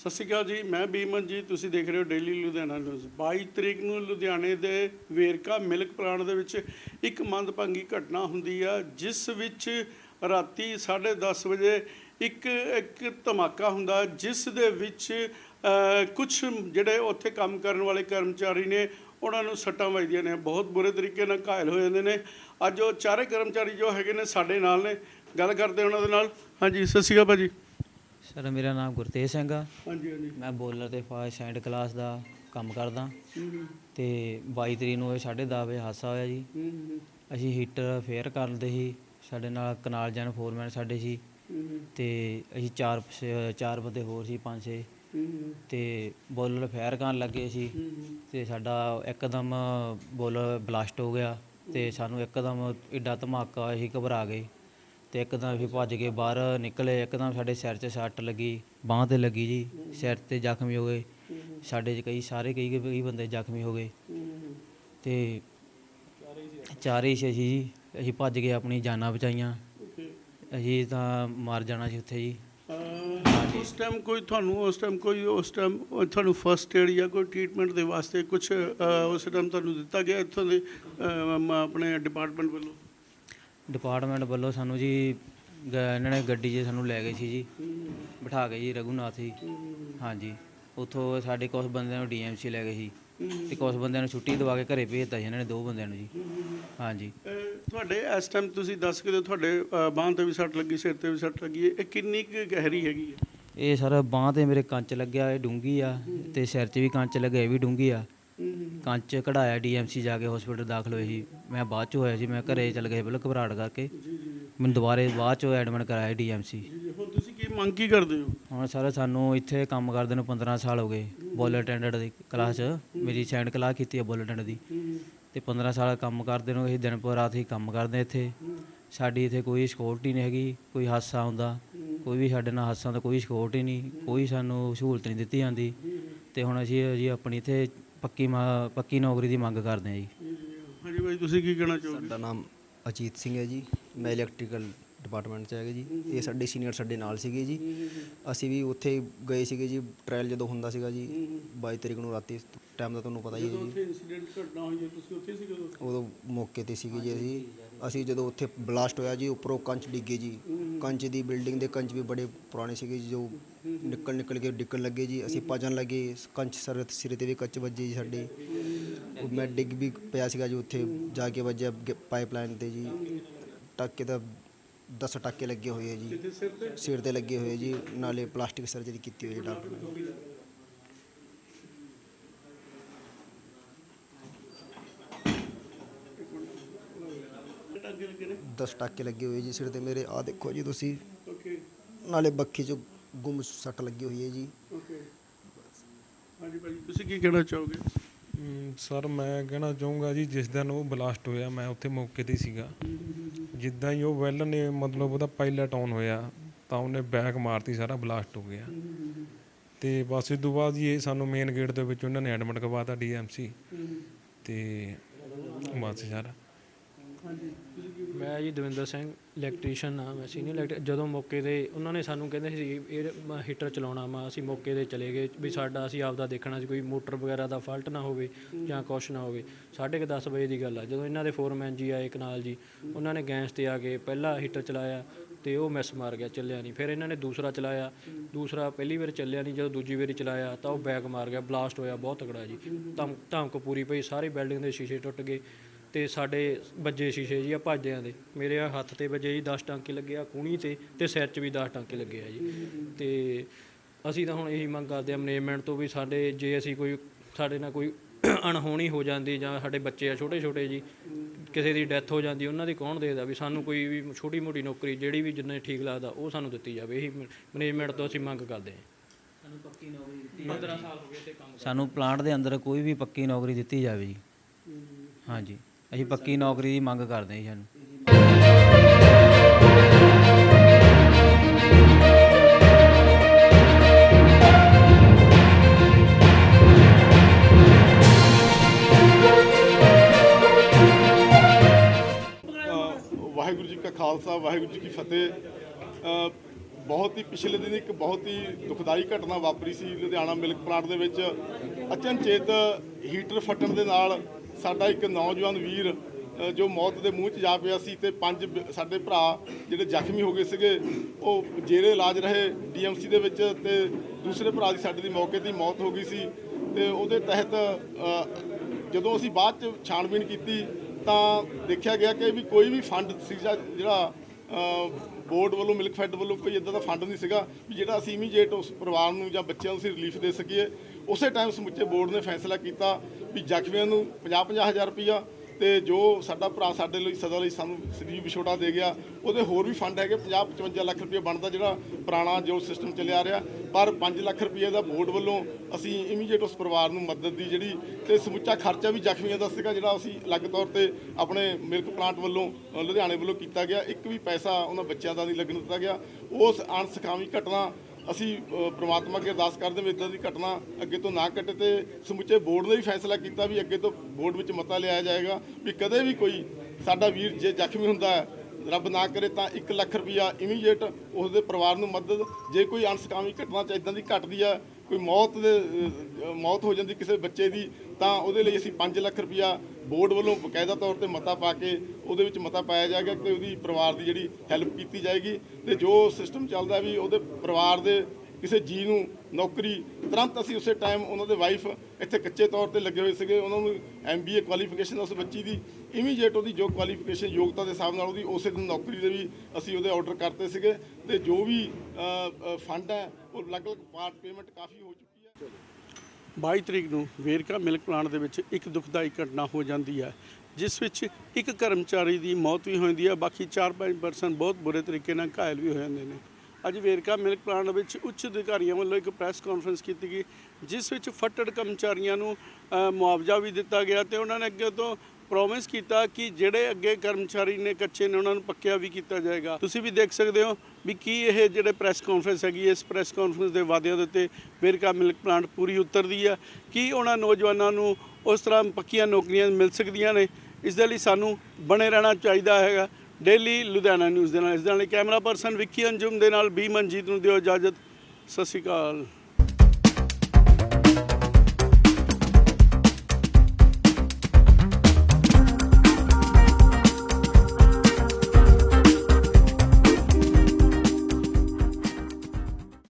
ਸਤਿ ਸ਼੍ਰੀ ਅਕਾਲ ਜੀ, ਮੈਂ ਬੀਮਨ ਜੀ, ਤੁਸੀਂ ਦੇਖ ਰਹੇ ਹੋ ਡੇਲੀ ਲੁਧਿਆਣਾ ਨਿਊਜ਼ 22 ਤਰੀਕ ਨੂੰ ਲੁਧਿਆਣੇ ਦੇ ਵੇਰਕਾ ਮਿਲਕ ਪਲਾਂਟ ਦੇ ਵਿੱਚ ਇੱਕ ਮੰਦਭੰਗੀ ਘਟਨਾ ਹੁੰਦੀ ਆ, ਜਿਸ ਵਿੱਚ ਰਾਤੀ 10:30 ਵਜੇ ਇੱਕ ਇੱਕ ਧਮਾਕਾ ਹੁੰਦਾ, ਜਿਸ ਦੇ ਵਿੱਚ ਕੁਝ ਜਿਹੜੇ ਉੱਥੇ ਕੰਮ ਕਰਨ ਵਾਲੇ ਕਰਮਚਾਰੀ ਨੇ, ਉਹਨਾਂ ਨੂੰ ਸੱਟਾਂ ਵੱਜਦੀਆਂ ਨੇ, ਬਹੁਤ ਬੁਰੇ ਤਰੀਕੇ ਨਾਲ ਘਾਇਲ ਹੋ ਜਾਂਦੇ ਨੇ। ਅੱਜ ਉਹ ਚਾਰੇ ਕਰਮਚਾਰੀ ਜੋ ਹੈਗੇ ਨੇ ਸਾਡੇ ਨਾਲ ਨੇ। ਗੱਲ ਕਰਦੇ ਉਹਨਾਂ ਦੇ ਨਾਲ। ਹਾਂਜੀ, ਸਤਿ ਸ਼੍ਰੀ ਅਕਾਲ ਭਾਜੀ। ਸਰ ਮੇਰਾ ਨਾਮ ਗੁਰਤੇਜ ਸਿੰਘ ਆ। ਹਾਂਜੀ ਹਾਂਜੀ। ਮੈਂ ਬੋਲਰ ਤੇ ਫਾਸਟ ਸੈਂਡ ਕਲਾਸ ਦਾ ਕੰਮ ਕਰਦਾ। ਤੇ 22 ਤਰੀਕ ਨੂੰ ਇਹ 10:30 ਵਜੇ ਹਾਦਸਾ ਹੋਇਆ ਜੀ। ਅਸੀਂ ਹੀਟਰ ਫੇਅਰ ਕਰਦੇ ਸੀ। ਸਾਡੇ ਨਾਲ ਕਨਾਲ ਜਨ ਫੋਰਮੈਨ ਸਾਡੇ ਸੀ। ਤੇ ਅਸੀਂ ਚਾਰ ਚਾਰ ਬੰਦੇ ਹੋਰ ਸੀ ਪੰਜ ਛੇ। ਤੇ ਬੋਲਰ ਫੇਅਰ ਕਰਨ ਲੱਗੇ ਸੀ। ਤੇ ਸਾਡਾ ਇੱਕਦਮ ਬੋਲਰ ਬਲਾਸਟ ਹੋ ਗਿਆ। ਤੇ ਸਾਨੂੰ ਇੱਕਦਮ ਏਡਾ ਧਮਾਕਾ ਅਸੀਂ ਘਬਰਾ ਗਏ। ਤੇ ਇੱਕਦਮ ਅਸੀਂ ਭੱਜ ਕੇ ਬਾਹਰ ਨਿਕਲੇ, ਇੱਕਦਮ ਸਾਡੇ ਸਿਰ 'ਚ ਸੱਟ ਲੱਗੀ, ਬਾਂਹ ਤੇ ਲੱਗੀ ਜੀ, ਸਿਰ ਤੇ ਜ਼ਖਮੀ ਹੋ ਗਏ। ਸਾਡੇ 'ਚ ਕਈ ਸਾਰੇ ਕਈ ਕਈ ਬੰਦੇ ਜ਼ਖਮੀ ਹੋ ਗਏ। ਹੂੰ ਤੇ ਚਾਰੇ ਹੀ ਸੀ ਜੀ, ਅਸੀਂ ਭੱਜ ਕੇ ਆਪਣੀ ਜਾਨਾਂ ਬਚਾਈਆਂ। ਅਸੀਂ ਤਾਂ ਮਰ ਜਾਣਾ ਸੀ ਉੱਥੇ ਜੀ। ਅਹ ਉਸ ਟਾਈਮ ਕੋਈ ਤੁਹਾਨੂੰ, ਉਸ ਟਾਈਮ ਕੋਈ, ਉਸ ਟਾਈਮ ਤੁਹਾਨੂੰ ਫਰਸਟ ਏਡ ਜਾਂ ਕੋਈ ਟ੍ਰੀਟਮੈਂਟ ਦੇ ਵਾਸਤੇ ਕੁਝ ਉਸ ਟਾਈਮ ਤੁਹਾਨੂੰ ਦਿੱਤਾ ਗਿਆ ਇੱਥੋਂ ਦੇ ਆਪਣੇ ਡਿਪਾਰਟਮੈਂਟ ਵੱਲੋਂ? ਡਿਪਾਰਟਮੈਂਟ ਵੱਲੋਂ ਸਾਨੂੰ ਜੀ ਗ- ਇਹਨਾਂ ਨੇ ਗੱਡੀ 'ਚ ਸਾਨੂੰ ਲੈ ਗਏ ਸੀ ਜੀ ਬਿਠਾ ਕੇ ਜੀ ਰਘੂਨਾਥ ਜੀ। ਹਾਂਜੀ ਉੱਥੋਂ ਸਾਡੇ ਕੁਝ ਬੰਦਿਆਂ ਨੂੰ ਡੀਐਮਸੀ ਲੈ ਗਏ ਸੀ ਤੇ ਕੁਝ ਬੰਦਿਆਂ ਨੂੰ ਛੁੱਟੀ ਦਵਾ ਕੇ ਘਰੇ ਭੇਜਤਾ ਸੀ ਇਹਨਾਂ ਨੇ ਦੋ ਬੰਦਿਆਂ ਨੂੰ ਜੀ। ਹਾਂਜੀ। ਤੁਹਾਡੇ ਇਸ ਟਾਈਮ ਤੁਸੀਂ ਦੱਸ ਕੇ ਦਿਓ ਤੁਹਾਡੇ ਬਾਂਹ ਤੇ ਵੀ ਸੱਟ ਲੱਗੀ ਸਿਰ ਤੇ ਵੀ ਸੱਟ ਲੱਗੀ ਹੈ ਇਹ ਕਿੰਨੀ ਕੁ ਗਹਿਰੀ ਹੈਗੀ ਹੈ? ਇਹ ਸਰ ਬਾਂਹ ਤੇ ਮੇਰੇ ਕੰਚ ਲੱਗਿਆ ਇਹ ਡੂੰਗੀ ਆ ਤੇ ਸਿਰ 'ਚ ਵੀ ਕੰਚ ਲੱਗਿਆ ਇਹ ਵੀ ਡੂੰਗੀ ਆ। ਕੰਚ ਕਢਾਇਆ ਡੀਐਮਸੀ ਜਾ ਕੇ ਹਸਪੀਟਲ ਦਾਖਲ ਹੋਏ ਸੀ। ਮੈਂ ਬਾਅਦ ਚ ਹੋਇਆ ਸੀ ਮੈਂ ਘਰੇ ਚਲ ਗਿਆ ਪਹਿਲਾਂ ਘਬਰਾਹਟ ਕਰਕੇ। ਮੈਨੂੰ ਦੁਬਾਰੇ ਬਾਅਦ ਚ ਐਡਮਿਟ ਕਰਾਇਆ ਡੀਐਮਸੀ ਹੁਣ ਤੁਸੀਂ ਕੀ ਮੰਗ ਕੀ ਕਰਦੇ ਹੋ? ਹੁਣ ਸਰ ਸਾਨੂੰ ਇੱਥੇ ਕੰਮ ਕਰਦੇ ਨੂੰ 15 ਸਾਲ ਹੋ ਗਏ ਬੋਲਰ ਅਟੈਂਡੈਂਟ ਦੀ ਕਲਾਸ 'ਚ। ਮੇਰੀ ਸੈਂਡ ਕਲਾਸ ਕੀਤੀ ਹੈ ਬੋਲਰ ਅਟੈਂਡੈਂਟ ਦੀ। ਤੇ 15 ਸਾਲ ਕੰਮ ਕਰਦੇ ਨੂੰ ਅਸੀਂ ਦਿਨ ਪਰ ਰਾਤ ਹੀ ਕੰਮ ਕਰਦੇ ਇੱਥੇ। ਸਾਡੀ ਇੱਥੇ ਕੋਈ ਸਿਕਿਉਰਿਟੀ ਨਹੀਂ ਹੈਗੀ ਕੋਈ ਹਾਦਸਾ ਹੁੰਦਾ ਕੋਈ ਵੀ ਸਾਡੇ ਨਾਲ ਹਾਦਸਾ ਦਾ ਕੋਈ ਸਿਕਿਉਰਿਟੀ ਨਹੀਂ ਕੋਈ ਸਾਨੂੰ ਸਹੂਲਤ ਨਹੀਂ ਦਿੱਤੀ ਜਾਂਦੀ। ਤੇ ਹੁਣ ਅਸੀਂ ਜੀ ਆਪਣੀ ਇੱਥੇ ਪੱਕੀ ਮਾ- ਪੱਕੀ ਨੌਕਰੀ ਦੀ ਮੰਗ ਕਰਦੇ ਹਾਂ ਜੀ। ਹਾਂਜੀ ਭਾਈ ਤੁਸੀਂ ਕੀ ਕਹਿਣਾ ਚਾਹੋਗੇ? ਸਾਡਾ ਨਾਮ ਅਜੀਤ ਸਿੰਘ ਹੈ ਜੀ। ਮੈਂ ਇਲੈਕਟ੍ਰੀਕਲ ਡਿਪਾਰਟਮੈਂਟ 'ਚ ਹੈਗਾ ਜੀ। ਇਹ ਸਾਡੇ ਸੀਨੀਅਰ ਸਾਡੇ ਨਾਲ ਸੀਗੇ ਜੀ। ਅਸੀਂ ਵੀ ਉੱਥੇ ਗਏ ਸੀਗੇ ਜੀ ਟ੍ਰਾਇਲ ਜਦੋਂ ਹੁੰਦਾ ਸੀਗਾ ਜੀ 22 ਤਰੀਕ ਨੂੰ ਰਾਤੀ। ਟਾਈਮ ਦਾ ਤੁਹਾਨੂੰ ਪਤਾ ਹੀ ਹੈ ਜਦੋਂ ਜੀ। ਉੱਥੇ ਇਨਸੀਡੈਂਟ ਘਟਨਾ ਹੋਈ ਹੈ ਤੁਸੀਂ ਉੱਥੇ ਸੀ ਕਦੋਂ ਉਦੋਂ ਮੌਕੇ ਤੇ ਸੀਗੇ ਜੀ ਅਸੀਂ। ਅਸੀਂ ਜਦੋਂ ਉੱਥੇ ਬਲਾਸਟ ਹੋਇਆ ਜੀ ਉੱਪਰੋਂ ਕੰਚ ਡਿੱਗੇ ਜੀ। ਕੰਚ ਦੀ ਬਿਲਡਿੰਗ ਦੇ ਕੰਚ ਵੀ ਬੜੇ ਪੁਰਾਣੇ ਸੀਗੇ ਜੀ ਜੋ ਨਿਕਲ ਨਿਕਲ ਕੇ ਡਿੱਗਣ ਲੱਗੇ ਜੀ। ਅਸੀਂ ਭੱਜਣ ਲੱਗੇ ਕੰਚ ਸਰ ਸਿਰੇ ਤੇ ਵੀ ਕੱਚ ਵੱਜੇ ਜੀ ਸਾਡੇ। ਉਹ ਮੈਂ ਡਿੱਗ ਵੀ ਪਿਆ ਸੀਗਾ ਜੀ ਉੱਥੇ ਜਾ ਕੇ ਵੱਜਿਆ ਪਾਈਪਲਾਈਨ ਤੇ ਜੀ। ਟਾਕੇ ਤਾਂ 10 ਟਾਕੇ ਲੱਗੇ ਹੋਏ ਆ ਜੀ। ਸਿਰ ਤੇ? ਸਿਰ ਤੇ ਲੱਗੇ ਹੋਏ ਜੀ ਨਾਲੇ ਪਲਾਸਟਿਕ ਸਰਜਰੀ ਕੀਤੀ ਹੋਈ ਹੈ ਡਾਕਟਰ ਨੇ। ਟਾਂਗੇ ਲੱਗੇ ਨੇ? 10 ਟਾਕੇ ਲੱਗੇ ਹੋਏ ਜੀ ਸਿਰ ਤੇ ਮੇਰੇ। ਆ ਦੇਖੋ ਜੀ ਤੁਸੀਂ। ਓਕੇ। ਨਾਲੇ ਬੱਖੀ 'ਚ ਗੁੰਮ ਸੱਟ ਲੱਗੀ ਹੋਈ ਹੈ ਜੀ। ਓਕੇ। ਹਾਂਜੀ ਭਾਈ ਤੁਸੀਂ ਕੀ ਕਹਿਣਾ ਚਾਹੋਗੇ? ਸਰ ਮੈਂ ਕਹਿਣਾ ਚਾਹੂੰਗਾ ਜੀ ਜਿਸ ਦਿਨ ਉਹ ਬਲਾਸਟ ਹੋਇਆ ਮੈਂ ਉੱਥੇ ਮੌਕੇ ਤੇ ਸੀਗਾ। ਜਿੱਦਾਂ ਹੀ ਉਹ ਵੈਲ ਨੇ ਮਤਲਬ ਉਹਦਾ ਪਾਇਲਟ ਆਨ ਹੋਇਆ ਤਾਂ ਉਹਨੇ ਬੈਕ ਮਾਰਤੀ ਸਾਰਾ ਬਲਾਸਟ ਹੋ ਗਿਆ। ਤੇ ਬਸ ਇਸ ਤੋਂ ਬਾਅਦ ਜੀ ਇਹ ਸਾਨੂੰ ਮੇਨ ਗੇਟ ਦੇ ਵਿੱਚ ਉਹਨਾਂ ਨੇ ਐਡਮਿਟ ਕਰਵਾਤਾ ਡੀਐਮਸੀ ਤੇ ਬਸ ਯਾਰ ਮੈਂ ਜੀ ਦਵਿੰਦਰ ਸਿੰਘ ਇਲੈਕਟ੍ਰੀਸ਼ੀਅਨ ਆ ਮੈਂ ਸੀਨੀਅਰ ਇਲੈਕਟ੍ਰੀ ਜਦੋਂ ਮੌਕੇ ਤੇ ਉਹਨਾਂ ਨੇ ਸਾਨੂੰ ਕਹਿੰਦੇ ਸੀ ਇਹ ਹੀਟਰ ਚਲਾਉਣਾ ਵਾ, ਅਸੀਂ ਮੌਕੇ ਤੇ ਚਲੇ ਗਏ ਵੀ ਸਾਡਾ ਅਸੀਂ ਆਪਦਾ ਦੇਖਣਾ ਸੀ ਕੋਈ ਮੋਟਰ ਵਗੈਰਾ ਦਾ ਫਾਲਟ ਨਾ ਹੋਵੇ ਜਾਂ ਕੁਛ ਨਾ ਹੋਵੇ। ਸਾਢੇ ਕੁ 10 ਵਜੇ ਦੀ ਗੱਲ ਆ, ਜਦੋਂ ਇਹਨਾਂ ਦੇ ਫੋਰਮੈਨ ਜੀ ਆਏ ਕਨਾਲ ਜੀ, ਉਹਨਾਂ ਨੇ ਗੈਸ ਤੇ ਆ ਕੇ ਪਹਿਲਾ ਹੀਟਰ ਚਲਾਇਆ ਤੇ ਉਹ ਮਿਸ ਮਾਰ ਗਿਆ, ਚੱਲਿਆ ਨਹੀਂ ਫਿਰ ਇਹਨਾਂ ਨੇ ਦੂਸਰਾ ਚਲਾਇਆ, ਦੂਸਰਾ ਪਹਿਲੀ ਵਾਰ ਚੱਲਿਆ ਨਹੀਂ ਜਦੋਂ ਦੂਜੀ ਵਾਰੀ ਚਲਾਇਆ ਤਾਂ ਉਹ ਬੈਕ ਮਾਰ ਗਿਆ ਬਲਾਸਟ ਹੋਇਆ, ਬਹੁਤ ਤਕੜਾ ਜੀ। ਧਮ ਧਮਕ ਪੂਰੀ ਪਈ, ਸਾਰੀ ਬਿਲਡਿੰਗ ਦੇ ਸ਼ੀਸ਼ੇ ਟੁੱਟ ਗਏ। ਤੇ ਸਾਡੇ ਵੱਜੇ ਸ਼ੀਸ਼ੇ ਜੀ ਆ ਭਾਜਿਆਂ ਦੇ। ਮੇਰੇ ਆ ਹੱਥ ਤੇ ਵੱਜੇ ਜੀ 10 ਟਾਂਕੇ ਲੱਗੇ ਆ ਕੂਣੀ ਤੇ ਤੇ ਸਿਰ 'ਚ ਵੀ 10 ਟਾਂਕੇ ਲੱਗੇ ਆ ਜੀ। ਤੇ ਅਸੀਂ ਤਾਂ ਹੁਣ ਇਹੀ ਮੰਗ ਕਰਦੇ ਆ ਮੈਨੇਜਮੈਂਟ ਤੋਂ ਵੀ ਸਾਡੇ ਜੇ ਅਸੀਂ ਕੋਈ ਸਾਡੇ ਨਾਲ ਕੋਈ ਅਣਹੋਣੀ ਹੋ ਜਾਂਦੀ ਜਾਂ ਸਾਡੇ ਬੱਚੇ ਆ ਛੋਟੇ ਛੋਟੇ ਜੀ ਕਿਸੇ ਦੀ ਡੈਥ ਹੋ ਜਾਂਦੀ ਉਹਨਾਂ ਦੀ ਕੌਣ ਦੇਦਾ ਵੀ ਸਾਨੂੰ ਕੋਈ ਵੀ ਛੋਟੀ ਮੋਟੀ ਨੌਕਰੀ ਜਿਹੜੀ ਵੀ ਜਿੰਨੇ ਠੀਕ ਲੱਗਦਾ ਉਹ ਸਾਨੂੰ ਦਿੱਤੀ ਜਾਵੇ। ਇਹੀ ਮੈਨੇਜਮੈਂਟ ਤੋਂ ਅਸੀਂ ਮੰਗ ਕਰਦੇ ਹਾਂ ਸਾਨੂੰ ਪਲਾਂਟ ਦੇ ਅੰਦਰ ਕੋਈ ਵੀ ਪੱਕੀ ਨੌਕਰੀ ਦਿੱਤੀ ਜਾਵੇ ਜੀ। ਹਾਂਜੀ। ਅਸੀਂ ਪੱਕੀ ਨੌਕਰੀ ਦੀ ਮੰਗ ਕਰਦੇ ਹਾਂ ਜੀ ਸਾਨੂੰ। ਵਾਹਿਗੁਰੂ ਜੀ ਕਾ ਖਾਲਸਾ, ਵਾਹਿਗੁਰੂ ਜੀ ਕੀ ਫਤਿਹ। ਬਹੁਤ ਹੀ ਪਿਛਲੇ ਦਿਨ ਇੱਕ ਬਹੁਤ ਹੀ ਦੁਖਦਾਈ ਘਟਨਾ ਵਾਪਰੀ ਸੀ ਲੁਧਿਆਣਾ ਮਿਲਕ ਪਲਾਂਟ ਦੇ ਵਿੱਚ। ਅਚਨਚੇਤ ਹੀਟਰ ਫਟਣ ਦੇ ਨਾਲ ਸਾਡਾ ਇੱਕ ਨੌਜਵਾਨ ਵੀਰ ਜੋ ਮੌਤ ਦੇ ਮੂੰਹ 'ਚ ਜਾ ਪਿਆ ਸੀ ਤੇ ਪੰਜ ਬ- ਸਾਡੇ ਭਰਾ ਜਿਹੜੇ ਜ਼ਖਮੀ ਹੋ ਗਏ ਸੀਗੇ, ਉਹ ਜੇਰੇ ਇਲਾਜ ਰਹੇ ਡੀਐਮਸੀ ਦੇ ਵਿੱਚ ਤੇ ਦੂਸਰੇ ਭਰਾ ਦੀ ਸਾਡੇ ਦੀ ਮੌਕੇ ਤੇ ਮੌਤ ਹੋ ਗਈ ਸੀ ਤੇ ਉਹਦੇ ਤਹਿਤ ਜਦੋਂ ਅਸੀਂ ਬਾਅਦ 'ਚ ਛਾਣਬੀਣ ਕੀਤੀ ਤਾਂ ਦੇਖਿਆ ਗਿਆ ਕਿ ਵੀ ਕੋਈ ਵੀ ਫੰਡ ਸੀਗਾ ਜਿਹੜਾ ਬੋਰਡ ਵੱਲੋਂ, ਮਿਲਕ ਫੈਡ ਵੱਲੋਂ ਕੋਈ ਇਦਾਂ ਦਾ ਫੰਡ ਨਹੀਂ ਸੀਗਾ ਵੀ ਜਿਹੜਾ ਅਸੀਂ ਇਮੀਡੀਏਟ ਉਸ ਪਰਿਵਾਰ ਨੂੰ ਜਾਂ ਬੱਚਿਆਂ ਨੂੰ ਅਸੀਂ ਰਿਲੀਫ ਦੇ ਸਕੀਏ। ਉਸੇ ਟਾਈਮ ਸਮੁੱਚੇ ਬੋਰਡ ਨੇ ਫੈਸਲਾ ਕੀਤਾ ਵੀ ਜ਼ਖਮੀਆਂ ਨੂੰ 50 ਹਜ਼ਾਰ ਰੁਪਈਆ ਤੇ ਜੋ ਸਾਡਾ ਭਰਾ ਸਾਡੇ ਲਈ, ਸਦਾ ਲਈ ਸਾਨੂੰ ਸੰਜੀਵ ਵਿਛੋੜਾ ਦੇ ਗਿਆ, ਉਹਦੇ ਹੋਰ ਵੀ ਫੰਡ ਹੈਗੇ 50 55 ਲੱਖ ਰੁਪਏ ਬਣਦਾ ਜਿਹੜਾ ਪੁਰਾਣਾ ਜੋ ਸਿਸਟਮ ਚੱਲਿਆ ਰਿਹਾ, ਪਰ 5 ਲੱਖ ਰੁਪਏ ਦਾ ਬੋਰਡ ਵੱਲੋਂ ਅਸੀਂ ਇਮੀਡੀਏਟ ਉਸ ਪਰਿਵਾਰ ਨੂੰ ਮਦਦ ਦੀ ਜਿਹੜੀ ਤੇ ਸਮੁੱਚਾ ਖਰਚਾ ਵੀ ਜ਼ਖਮੀਆਂ ਦਾ ਸੀਗਾ, ਜਿਹੜਾ ਅਸੀਂ ਅਲੱਗ ਤੌਰ ਤੇ ਆਪਣੇ ਮਿਲਕ ਪਲਾਂਟ ਵੱਲੋਂ ਲੁਧਿਆਣੇ ਵੱਲੋਂ ਕੀਤਾ ਗਿਆ, ਇੱਕ ਵੀ ਪੈਸਾ ਉਹਨਾਂ ਬੱਚਿਆਂ ਦਾ ਨਹੀਂ ਲੱਗਣ ਦਿੱਤਾ ਗਿਆ। ਉਸ ਅਣਸਖਾਵੀ ਘਟਨਾ ਅਸੀਂ ਅ, ਪ੍ਰਮਾਤਮਾ ਅੱਗੇ ਅਰਦਾਸ ਕਰਦੇ ਵੀ ਇਦਾਂ ਦੀ ਘਟਨਾ ਅੱਗੇ ਤੋਂ ਨਾ ਘਟੇ ਤੇ ਸਮੁੱਚੇ ਬੋਰਡ ਨੇ ਵੀ ਫੈਸਲਾ ਕੀਤਾ ਵੀ ਅੱਗੇ ਤੋਂ ਬੋਰਡ ਵਿੱਚ ਮਤਾ ਲਿਆਇਆ ਜਾਏਗਾ ਵੀ ਕਦੇ ਵੀ ਕੋਈ ਸਾਡਾ ਵੀਰ ਜੇ ਜ਼ਖਮੀ ਹੁੰਦਾ ਹੈ ਰੱਬ ਨਾ ਕਰੇ ਤਾਂ 1 ਲੱਖ ਰੁਪਇਆ ਇਮੀਡੀਏਟ ਉਸ ਦੇ ਪਰਿਵਾਰ ਨੂੰ ਮਦਦ ਜੇ ਕੋਈ ਅਣਸਕਾਮੀ ਘਟਨਾ ਚ ਇਦਾਂ ਦੀ ਘਟਦੀ ਆ ਕੋਈ ਮੌਤ ਦੇ ਮੌਤ ਹੋ ਜਾਂਦੀ ਕਿਸੇ ਬੱਚੇ ਦੀ ਤਾਂ ਉਹਦੇ ਲਈ ਅਸੀਂ 5 ਲੱਖ ਰੁਪਇਆ ਬੋਰਡ ਵੱਲੋਂ ਬਕਾਇਦਾ ਤੌਰ ਤੇ ਮਤਾ ਪਾ ਕੇ ਉਹਦੇ ਵਿੱਚ ਮਤਾ ਪਾਇਆ ਜਾਏਗਾ ਕਿ ਉਹਦੀ ਪਰਿਵਾਰ ਦੀ ਜਿਹੜੀ ਹੈਲਪ ਕੀਤੀ ਜਾਏਗੀ ਤੇ ਜੋ ਸਿਸਟਮ ਚੱਲਦਾ ਵੀ ਉਹਦੇ ਪਰਿਵਾਰ ਦੇ ਕਿਸੇ ਜੀ ਨੂੰ ਨੌਕਰੀ, ਤੁਰੰਤ ਅਸੀਂ ਉਸੇ ਟਾਈਮ ਉਹਨਾਂ ਦੇ ਵਾਈਫ ਇੱਥੇ ਕੱਚੇ ਤੌਰ ਤੇ ਲੱਗੇ ਹੋਏ ਸੀਗੇ, ਉਹਨਾਂ ਨੂੰ ਐਮਬੀਏ ਕੁਆਲੀਫਿਕੇਸ਼ਨ ਉਸ ਬੱਚੀ ਦੀ ਇਮੀਡੀਏਟ ਉਹਦੀ ਜੋ ਕੁਆਲੀਫਿਕੇਸ਼ਨ ਯੋਗਤਾ ਦੇ ਹਿਸਾਬ ਨਾਲ ਉਹਦੀ ਉਸੇ ਦਿਨ ਨੌਕਰੀ ਦੇ ਵੀ ਅਸੀਂ ਉਹਦੇ ਆਰਡਰ ਕਰਤੇ ਸੀਗੇ ਤੇ ਜੋ ਵੀ ਫੰਡ ਹੈ, ਉਹ ਅਲੱਗ-ਅਲੱਗ ਪਾਰਟ ਪੇਮੈਂਟ ਕਾਫੀ ਹੋ ਚੁੱਕੀ ਹੈ। 22 ਤਰੀਕ ਨੂੰ ਵੇਰਕਾ ਮਿਲਕ ਪਲਾਂਟ ਦੇ ਵਿੱਚ ਇੱਕ ਦੁਖਦਾਈ ਘਟਨਾ ਹੋ ਜਾਂਦੀ ਹੈ, ਜਿਸ ਵਿੱਚ ਇੱਕ ਕਰਮਚਾਰੀ ਦੀ ਮੌਤ ਵੀ ਹੋ ਜਾਂਦੀ ਹੈ, ਬਾਕੀ 4-5 ਪਰਸਨ ਬਹੁਤ ਬੁਰੇ ਤਰੀਕੇ ਨਾਲ ਘਾਇਲ ਵੀ ਹੋ ਜਾਂਦੇ ਨੇ। ਅੱਜ ਵੇਰਕਾ ਮਿਲਕ ਪਲਾਂਟ ਵਿੱਚ ਉੱਚ ਅਧਿਕਾਰੀਆਂ ਵੱਲੋਂ ਇੱਕ ਪ੍ਰੈਸ ਕਾਨਫਰੰਸ ਕੀਤੀ ਗਈ, ਜਿਸ ਵਿੱਚ ਫੱਟੜ ਕਰਮਚਾਰੀਆਂ ਨੂੰ ਮੁਆਵਜ਼ਾ ਵੀ ਦਿੱਤਾ ਗਿਆ ਤੇ ਉਹਨਾਂ ਨੇ ਅੱਗੇ ਤੋਂ ਪ੍ਰੋਮਿਸ ਕੀਤਾ ਕਿ ਜਿਹੜੇ ਅੱਗੇ ਕਰਮਚਾਰੀ ਨੇ ਕੱਚੇ ਨੇ, ਉਹਨਾਂ ਨੂੰ ਪੱਕਿਆ ਵੀ ਕੀਤਾ ਜਾਏਗਾ। ਤੁਸੀਂ ਵੀ ਦੇਖ ਸਕਦੇ ਹੋ ਵੀ ਕੀ ਇਹ ਜਿਹੜੇ ਪ੍ਰੈਸ ਕਾਨਫਰੰਸ ਹੈਗੀ, ਇਸ ਪ੍ਰੈਸ ਕਾਨਫਰੰਸ ਦੇ ਵਾਅਦਿਆਂ ਦੇ ਉੱਤੇ ਵੇਰਕਾ ਮਿਲਕ ਪਲਾਂਟ ਪੂਰੀ ਉਤਰਦੀ ਹੈ ਕੀ ਉਹਨਾਂ ਨੌਜਵਾਨਾਂ ਨੂੰ ਉਸ ਤਰ੍ਹਾਂ ਪੱਕੀਆਂ ਨੌਕਰੀਆਂ ਮਿਲ ਸਕਦੀਆਂ ਨੇ? ਇਸ ਦੇ ਲਈ ਸਾਨੂੰ ਬਣੇ ਰਹਿਣਾ ਚਾਹੀਦਾ ਹੈਗਾ। ਡੇਲੀ ਲੁਧਿਆਣਾ ਨਿਊਜ਼ ਦੇ ਨਾਲ ਇਸ ਦੇ ਨਾਲ ਕੈਮਰਾ ਪਰਸਨ ਵਿੱਕੀ ਅੰਜੁਮ ਦੇ ਨਾਲ ਬੀ ਮਨਜੀਤ ਨੂੰ ਦਿਓ ਇਜਾਜ਼ਤ। ਸਤਿ ਸ਼੍ਰੀ ਅਕਾਲ।